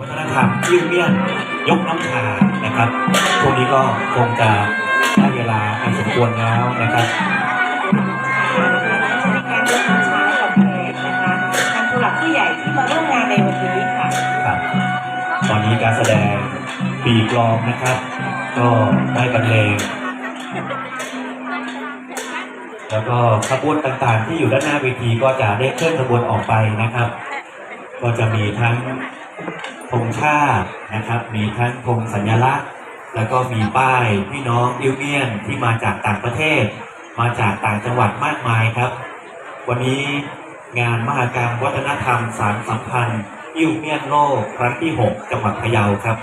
วัฒนธรรมยิ้วเมี่ยนยกน้ำชานะครับพวกนี้ก็คงจะได้เวลาอันสมควรแล้วนะครับการยกน้ำช้ากับแขกนะคะทางผู้หลักผู้ใหญ่ที่มาร่วมงานในวันนี้ค่ะครับตอนนี้การแสดงปีกลองนะครับ ก็ได้บรรเลงแล้วก็ขบวนต่างๆ ที่อยู่ด้านหน้าเวทีก็จะได้เคลื่อนขบวนออกไปนะครับ ก็จะมีทั้ง ธงชาตินะครับ มีทั้งธงสัญลักษณ์ แล้วก็มีป้ายพี่น้องอิวเมียนที่มาจากต่างประเทศ มาจากต่างจังหวัดมากมายครับ วันนี้งานมหกรรมวัฒนธรรมสารสัมพันธ์อิวเมียนโลกครั้งที่ 6 จังหวัดพะเยาครับ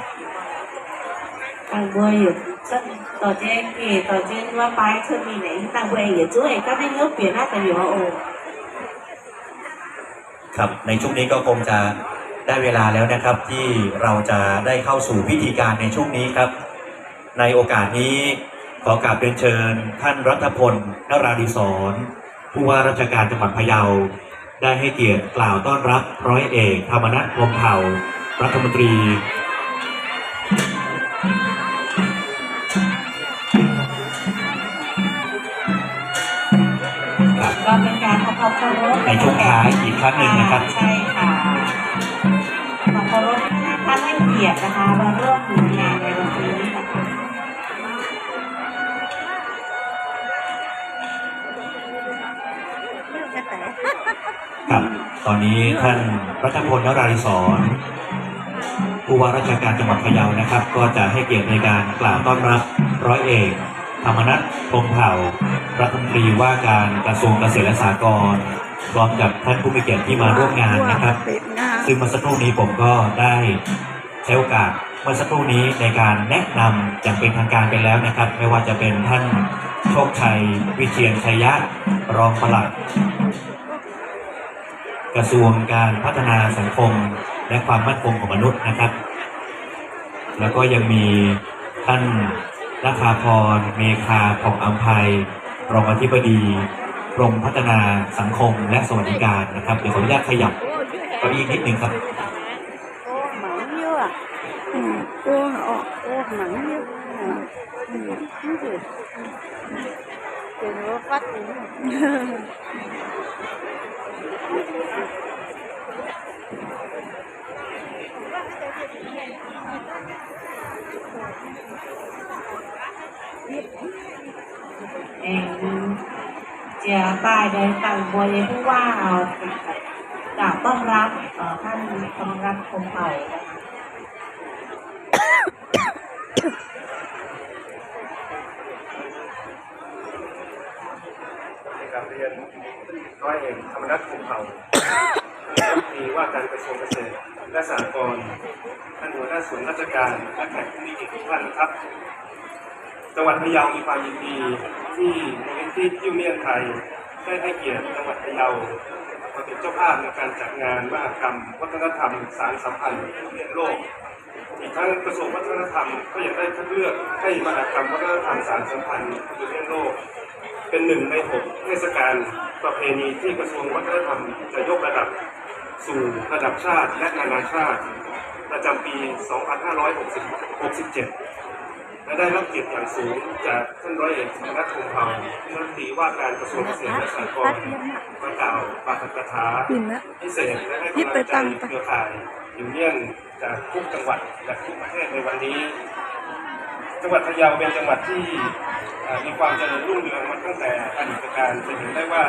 ต่างบัวอยู่ก็ต่อเจ๊กีต่อเจ๊ว่าไปเธอมีไหนต่างบัวอยู่ด้วยก็ไม่ยกเปลี่ยนหน้าแต่อยู่ว่าโอ้ครับในช่วงนี้ก็คงจะ ได้เวลาแล้วนะครับที่เราจะได้เข้าสู่พิธีการในช่วงนี้ครับ ในโอกาสนี้ขอกราบเรียนเชิญ ท่านรัฐพลนราดิศรผู้ว่าราชการจังหวัดพะเยา ได้ให้เกียรติกล่าวต้อนรับร้อยเอกธรรมนัฐพรหมเผ่า รัฐมนตรีครับก็เป็นการทำความเคารพในช่วงท้ายอีกครั้งหนึ่งนะครับ ใช่ค่ะ เกียรตินะคะมาร่วมงานในวันนี้นะคะครับตอนนี้ท่านรัฐพลนราธิศรผู้ว่าราชการจังหวัดพะเยานะครับ ก็จะให้เกียรติในการกล่าวต้อนรับร้อยเอกธรรมนัฐพรหมเผ่ารัฐมนตรีว่าการกระทรวงเกษตรและสหกรณ์พร้อมกับท่านผู้มีเกียรติที่มาร่วมงานนะครับ ซึ่งเมื่อสักครู่นี้ผมก็ได้ ใช้โอกาสเมื่อสักครู่นี้ในการแนะนำอย่างเป็นทางการไปแล้วนะครับ ไม่ว่าจะเป็นท่านโชคชัย วิเชียนชัยยะ รองปลัด กระทรวงการพัฒนาสังคม และความมั่นคงของมนุษย์นะครับ แล้วก็ยังมีท่านนภาพร เมคาผ่องอัมภัยรองอธิบดีกรมพัฒนาสังคมและสวัสดิการนะครับ เดี๋ยวขออนุญาตขยับเก้าอี้นิดนึงครับ ừ, ô ô ô mỏng như ừ, ừ, đúng rồi từ nó phát đến เองเจียป้ายโดยต่างบัวเลยผู้ว่าเอากล่าวต้อนรับเอ่อท่านธรรมรัฐคงเผ่านะคะ กาบเรียนร้อยเอกธรรมนัฐคงเผ่ารัฐมนตรีว่าการกระทรวงเกษตรและสหกรณ์ท่านหัวหน้าส่วนราชการและแขกผู้มีเกียรติทุกท่านครับ จังหวัดพะเยามีความยินดีที่มูลนิธิยูเนียนไทยได้ให้เกียรติจังหวัดพะเยามาเป็นเจ้าภาพในการจัดงานมหกรรม วัฒนธรรมสารสัมพันธ์ยูเนียนโลก กทั้งกระทรวงวัฒนธรรมก็ยังได้คัดเลือกให้มหกรรมวัฒนธรรมสารสัมพันธ์ยูเนียนโลก เป็นหนึ่งในหกเทศกาลประเพณีที่กระทรวงวัฒนธรรมจะยกระดับสู่ระดับชาติและนานาชาติ ประจำปี 2567 และได้รับเกียรติอย่างสูงจากท่านร้อยเอกธรรมนัฐพงษ์เผ่ารัฐมนตรีว่าการกระทรวงเกษตรและสหกรณ์มากล่าวปาฐกถาพิเศษและให้ยิบกำลังใจตั้งไปเครือข่าย ยูเนียนจากทุกจังหวัดจากทุกประเทศในวันนี้ จังหวัดพะเยาเป็นจังหวัดที่มีความเจริญรุ่งเรืองมาตั้งแต่อดีตการจะเห็นได้ว่า